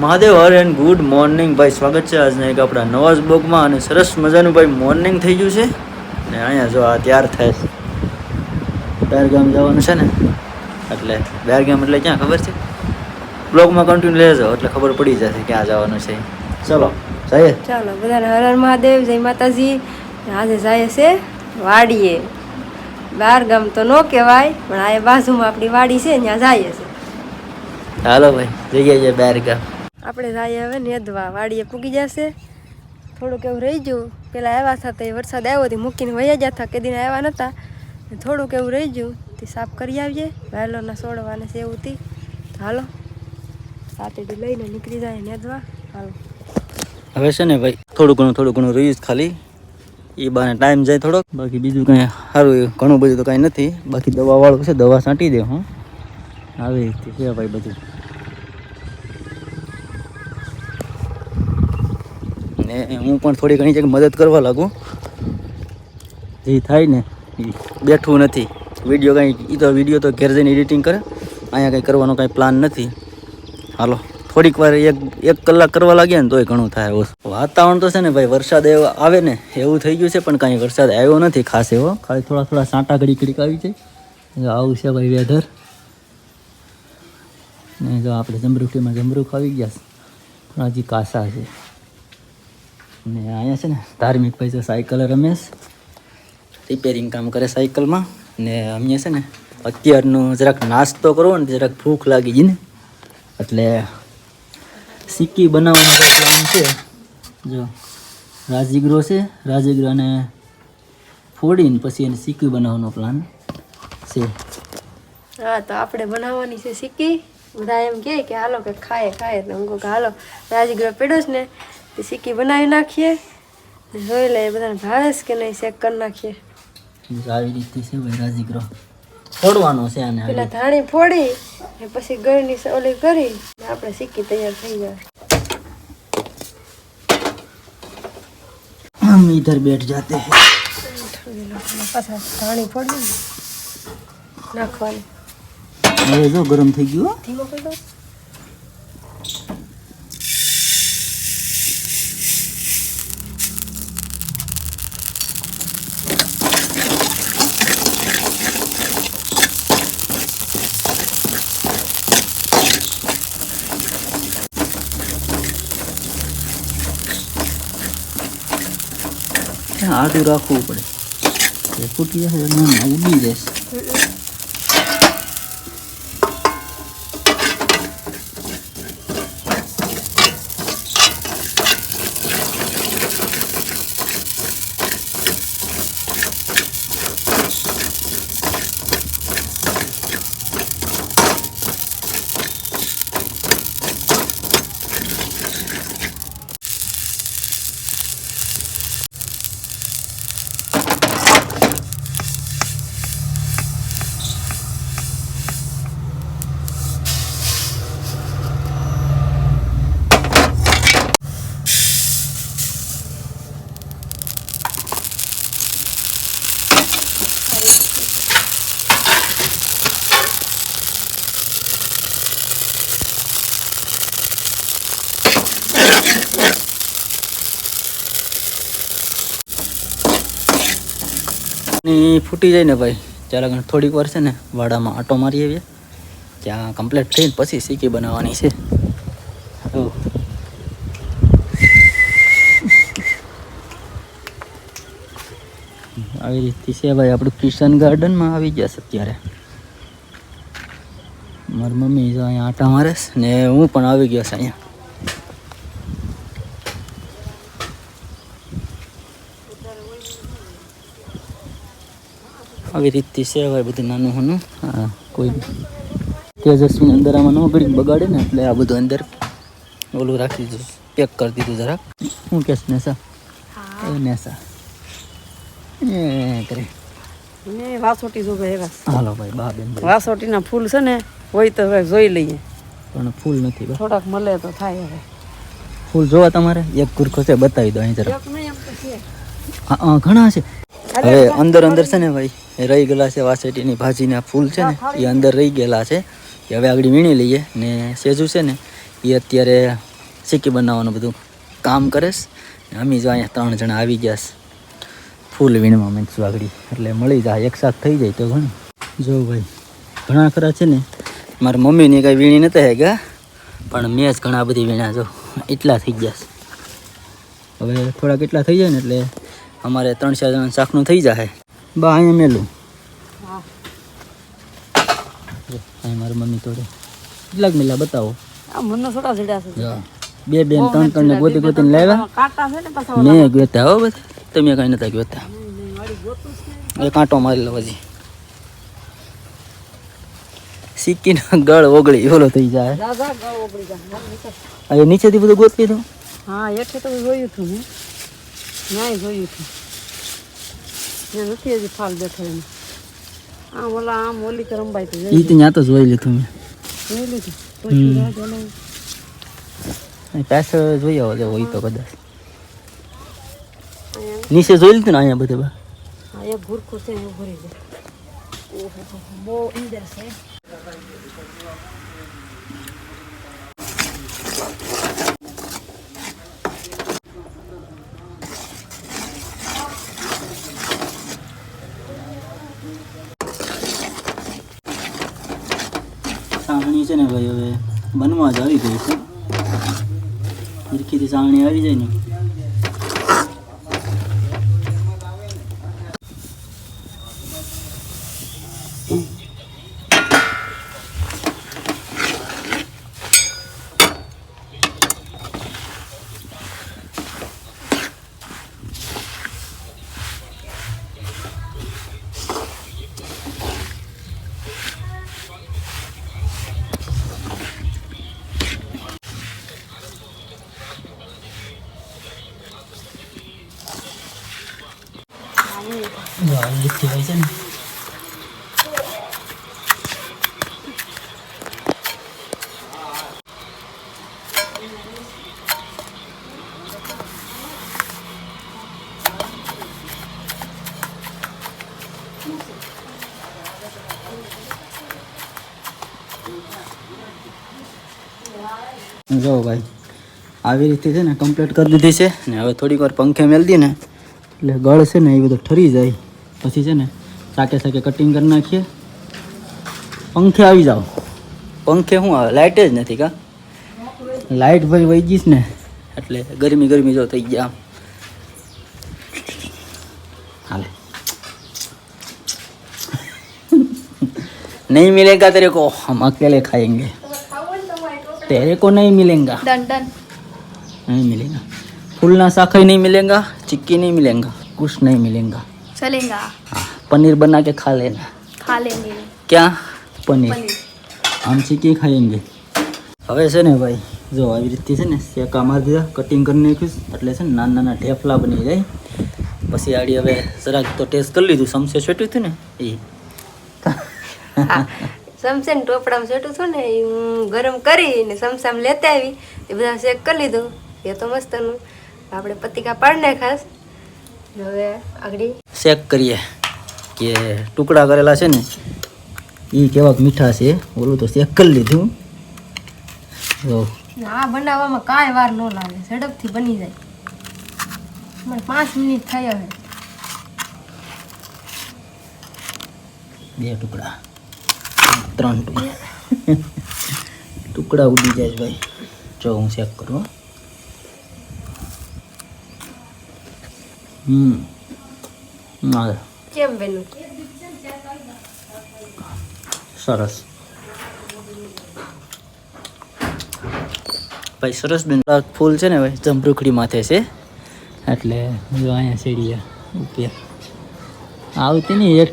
Mahadev Har and good morning. ભાઈ સ્વાગત છે આજના એક આપણા નવા જ બ્લોગમાં અને સરસ મજાનું ભાઈ મોર્નિંગ થઈ ગયું છે. ને અહીંયા જો આ તૈયાર થાય છે. બહારગામ જવાનું છે ને એટલે બહારગામ એટલે ક્યાં ખબર છે? બ્લોગમાં કન્ટિન્યુ લેજો એટલે ખબર પડી જશે ક્યાં જવાનું છે. ચલો જઈએ. ચાલો બધાને હર હર મહાદેવ જય માતાજી. આજે જાય છે વાડીએ. બાર ગામ તો ન કહેવાય પણ આ બાજુમાં આપણી વાડી છે ત્યાં જાય છે. હાલો ભાઈ જઈએ છીએ બહારગામ આપણે જાય હવે નેદવા વાડીએ પૂગી જશે. થોડુંક એવું રહી ગયું. પેલા આવ્યા હતા તે વરસાદ આવ્યો હતી મૂકીને વયા ગયા હતા. કેદીને આવ્યા નહોતા થોડુંક એવું રહી ગયું. તે સાફ કરી આવીએ વહેલોના સોડવાને હતી હાલો. સાતડી લઈને નીકળી જાય નેદવા હાલો. હવે છે ને ભાઈ, થોડું ઘણું થોડું ઘણું રહ્યું ખાલી. એ બાને ટાઈમ જાય થોડોક. બાકી બીજું કંઈ સારું ઘણું બધું તો કાંઈ નથી. બાકી દવાવાળું છે, દવા છાંટી દે, હું. આવી રીતે છે ભાઈ બધું. હું પણ થોડી ઘણી જગ્યાએ મદદ કરવા લાગુ. જે થાય ને. એ બેઠવું નથી. વીડિયો કાંઈ એ તો વીડિયો તો ઘેર જઈને એડિટિંગ કરે. અહીંયા કંઈ કરવાનો કાંઈ પ્લાન નથી. હાલો, થોડીક વાર એક એક કલાક કરવા લાગ્યા ને તોય ઘણું થાય એવું વાતાવરણ તો છે ને ભાઈ, વરસાદ એવો, આવે ને, એવું થઈ ગયું છે, પણ કાંઈ વરસાદ આવ્યો નથી ખાસ એવો. ખાલી થોડા થોડા સાંટા ઘડી ઘડીક આવી છે આવું છે ભાઈ વેધર ને જો આપણે જમરૂખીમાં જમરૂખ આવી ગયા છે. પણ હજી કાસા છે. ને અહીંયા છે ને ધાર્મિક ભાઈ છે, સાયકલ રમેશ. રિપેરિંગ કામ કરે સાયકલમાં. ને અમે છે ને અત્યારનું જરાક નાસ્તો કરવો ને જરાક ભૂખ લાગી ગઈ ને. એટલે સિક્કી બનાવવાનો પ્લાન છે. જો રાજગીરો છે રાજગીરાને ફોડીને પછી એને સિક્કી બનાવવાનો પ્લાન છે. હા, તો આપણે બનાવવાની છે સિક્કી બધા એમ કહે કે, હાલો કે ખાય ખાય. એટલે હું કહું કે, હાલો રાજગીરો પીડો ને તે સિક્કી બનાવી નાખીએ ને જોઈ લઈએ બધાને ભાવે છે કે નહીં ચેક કરી નાખીએ જો આવી રીતે છે ભાઈ રાજગીરો ફોડવાનો છે આને પેલા ધાણી ફોડી ને પછી ગળની સ- ઓલી કરી ને આપણે સિક્કી તૈયાર થઈ જાય हम इधर बैठ जाते हैं પાછા ધાણી ફોડી નાખવાની હવે જો ગરમ થઈ ગયું હો. ધીમો કરી દો આટું રાખવું પડે. ફૂટી જશે ઉડી જશે. ને ફૂટી જાય ને ભાઈ ત્યારે થોડીક વાર છે ને વાડામાં આટો મારી આવીએ. ત્યાં કમ્પ્લીટ થઈને પછી સીકી બનાવવાની છે. આવી રીતથી છે ભાઈ, આપણું કિશન ગાર્ડનમાં આવી ગયા છે અત્યારે. મારી મમ્મી અહીંયા આટા મારે ને હું પણ આવી ગયો છે અહીંયા. આવી રીતથી છે ભાઈ બધું નાનું નાનું હા કોઈ તેજસ્વી અંદર આમાં ન ઘડીક બગાડે ને એટલે આ બધું અંદર ઓલું રાખી દીધું પેક કરી દીધું જરાક. શું કહેશ નેસા એ નેસા એ કરે. વાસોટી જો ભાઈ એવા. હાલો ભાઈ બા બેન વાસોટીના ફૂલ છે ને હોય તો હવે જોઈ લઈએ. પણ ફૂલ નથી થોડાક મળે તો થાય હવે. ફૂલ જોવા તમારે? એક ગુરખો છે બતાવી દો અહીં જરા એક નહીં એમ તો છે. હા હા, ઘણા છે. હવે અંદર અંદર છે ને ભાઈ રહી ગયેલા છે વાસેટીની ભાજીના ફૂલ છે ને, એ અંદર રહી ગયેલા છે. એ હવે આગળ વીણી લઈએ ને સેજુ છે ને, એ અત્યારે સિક્કી બનાવવાનું બધું કામ કરેશ ને અમે જો અહીંયા ત્રણ જણા આવી ગયા છે. ફૂલ વીણમાં મીન્સ આગળ, એટલે મળી જાય એક સાથ થઈ જાય તો ઘણું. જો ભાઈ, ઘણા ખરા છે ને, મારા મમ્મીની કાંઈ વીણી નતા હે ગયા પણ મેં જ ઘણા બધી વીણા જો, એટલા થઈ ગયા છે. હવે થોડાક એટલા થઈ જાય ને, એટલે અમારે ત્રણ ચાર જણા શાકનું થઈ જાય બા અહીંયા મેલું. અહીં મારી મમ્મી તોડે કેટલાક મેલા બતાવો. આ બે બેન ત્રણ ત્રણ ને ગોતી ગોતીને લાવ્યા. મેં ગયોતા હો બધા. તમે કઈ નતા ગયોતા એ કાંટો મારી લો હજી. સિક્કીનો ગળ ઓગળી ઓલો થઈ જાય. હવે નીચેથી બધું ગોતી લીધું હા હેઠે તો જોયું હતું ન્યાય જોયું હતું ત્યાં નથી હજી ફાલ બેઠો એને. આમ ઓલા આમ ઓલી તો રંબાઈ તો એ તો ત્યાં તો જોઈ લીધું મેં જોઈ લીધું પછી પાછળ જોઈ આવો જો હોય તો કદાચ. નીચે જોઈ લીધું ને અહીંયા બધે બા? એક ભૂરખું છે એવું ભરી જાય બહુ અંદર છે. સાવણી છે ને ભાઈ, હવે બનવા જ આવી ગઈ છે. સરખીથી સાવણી આવી જાય ને. આવી રીતથી હોય ને જો ભાઈ, આવી રીતે છે ને કમ્પ્લીટ કરી દીધી છે. ને હવે થોડીક વાર પંખે મેળ દી ને. એટલે ગળ છે ને એ બધું ઠરી જાય પછી છે ને સાકે સાકે કટિંગ કરી નાખીએ પંખે આવી જાઓ પંખે શું આવે લાઇટ જ નથી કા લાઇટ ભાઈ વહી ગઈશ ને એટલે ગરમી ગરમી જો થઈ ગયા આમ હાલે नहीं मिलेगा तेरे को हम अकेले खाएंगे तेरे को नहीं मिलेगा ડન ડન नहीं मिलेगा फूलना साखई नहीं मिलेगा चिक्की नहीं मिलेगा कुछ नहीं मिलेगा ચલેગા हाँ पनीर बना के खा लेना ખા લેંગે क्या पनीर हम चिक्की खाएंगे હવે છે ને ભાઈ જો આવી રીતે છે ને શેકા મારી દીધા કટિંગ કરી નાખ્યું એટલે છે ને નાના નાના ઢેફલા બની જાય પછી આડી હવે જરાક તો ટેસ્ટ કરી લીધું સમસે છોટ્યું હતું ને એ સમસેન ટોપડામાં સેટું હતું ને એ હું ગરમ કરીને સમસામ લેતા આવી એ બધા શેક કરી લીધું એ તો મસ્તનું આપણે પતિકા પાડી નાખાસ હવે આગળ. ચેક કરીએ કે ટુકડા કરેલા છે ને એ કેવાક મીઠા છે. ઓલું તો શેક કરી લીધું. જો. આ બનાવવામાં કાંઈ વાર ન લાગે. ઝડપથી બની જાય. મને પાંચ મિનિટ થઈ હવે બે ટુકડા. ત્રણ ટુકડા. ટુકડા ઉડી જાય છે ભાઈ. જો હું ચેક કરું હમ. હા કેમ બેનું સરસ. ભાઈ સરસ બેન. ફૂલ છે ને ભાઈ જમરૂખડી માથે છે. એટલે જો અહીંયા શેડીએ ઉપર આવતી ને એક